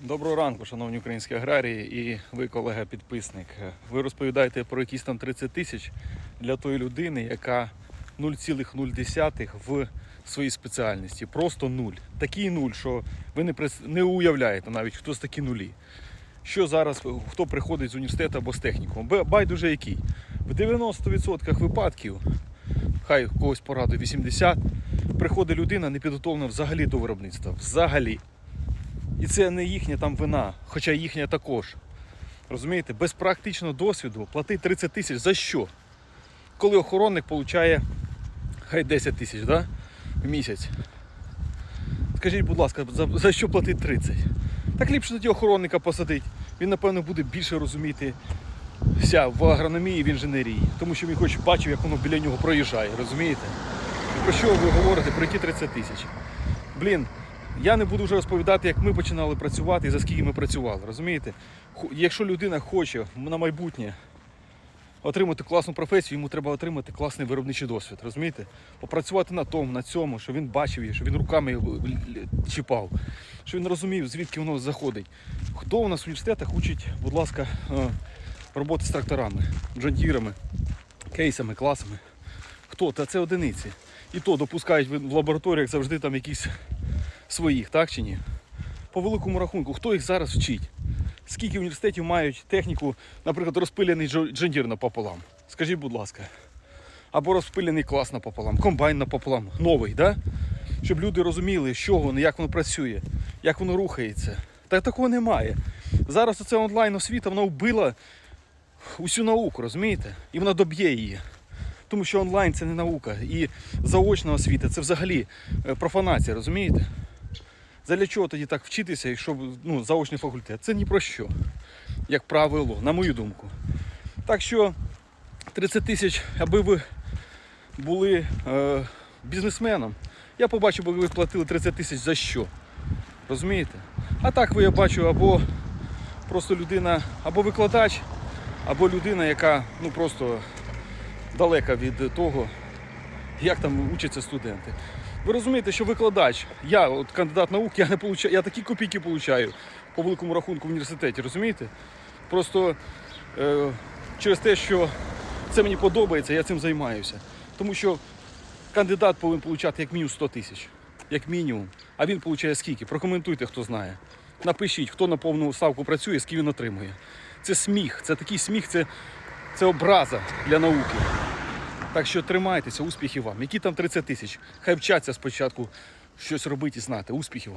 Доброго ранку, шановні українські аграрії і ви, колега-підписник. Ви розповідаєте про якісь там 30 тисяч для тої людини, яка 0,0 в своїй спеціальності. Просто нуль. Такий нуль, що ви не, не уявляєте навіть, хто з такі нулі. Що зараз, хто приходить з університету або з технікуму? Байдуже який. В 90% випадків, хай когось порадує 80, приходить людина не підготовлена взагалі до виробництва. Взагалі. І це не їхня там вина, хоча їхня також. Розумієте, без практичного досвіду платить 30 тисяч за що? Коли охоронник получає хай 10 тисяч да? в місяць. Скажіть, будь ласка, за, за що платить 30? Так ліпше тоді охоронника посадить. Він, напевно, буде більше розуміти ся в агрономії, в інженерії. Тому що він хоч бачив, як воно біля нього проїжджає, розумієте? Про що ви говорите? Про які 30 тисяч? Блін, я не буду вже розповідати, як ми починали працювати і за скільки ми працювали. Розумієте? Якщо людина хоче на майбутнє отримати класну професію, йому треба отримати класний виробничий досвід. Розумієте? Попрацювати на тому, на цьому, що він бачив її, що він руками чіпав, що він розумів, звідки воно заходить. Хто у нас в університетах учить, будь ласка, е, роботи з тракторами, джонтірами, кейсами, класами? Хто? Та це одиниці. І то допускають в лабораторіях завжди там якісь своїх, так чи ні? По великому рахунку, хто їх зараз вчить? Скільки університетів мають техніку, наприклад, розпилений джондір напополам? Скажіть, будь ласка. Або розпилений клас напополам, комбайн напополам, новий, да? щоб люди розуміли, що воно, як воно працює, як воно рухається. Та такого немає. Зараз оце онлайн освіта, вона вбила усю науку, розумієте? І вона доб'є її. Тому що онлайн це не наука. І заочна освіта це взагалі е, профанація, розумієте? Задля чого тоді так вчитися, якщо ну, заочний факультет? Це ні про що, як правило, на мою думку. Так що 30 тисяч, аби ви були е, бізнесменом, я побачив, би ви платили 30 тисяч за що. Розумієте? А так ви я бачу або просто людина, або викладач, або людина, яка ну просто далека від того, як там учаться студенти. Ви розумієте, що викладач, я, от кандидат наук, я не получаю, я такі копійки получаю по великому рахунку в університеті, розумієте? Просто е, через те, що це мені подобається, я цим займаюся. Тому що кандидат повинен получати як мінімум 100 тисяч. Як мінімум. А він получає скільки? Прокоментуйте, хто знає. Напишіть, хто на повну ставку працює, скільки він отримує. Це сміх, це такий сміх, це, це образа для науки. Так що тримайтеся, успіхів вам. Які там 30 тисяч? Хай вчаться спочатку щось робити і знати. Успіхів вам.